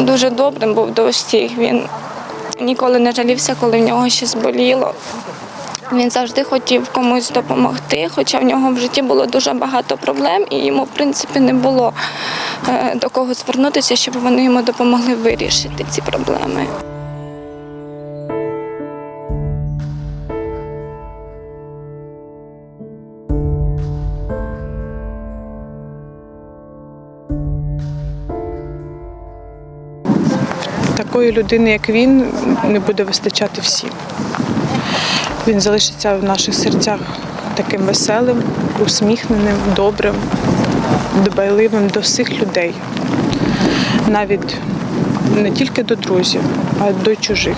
Дуже добрим був до усіх. Він ніколи не жалівся, коли в нього щось боліло. Він завжди хотів комусь допомогти, хоча в нього в житті було дуже багато проблем, і йому, в принципі, не було е, до кого звернутися, щоб вони йому допомогли вирішити ці проблеми. Такої людини, як він, не буде вистачати всім. Він залишиться в наших серцях таким веселим, усміхненим, добрим, дбайливим до всіх людей, навіть не тільки до друзів, а й до чужих.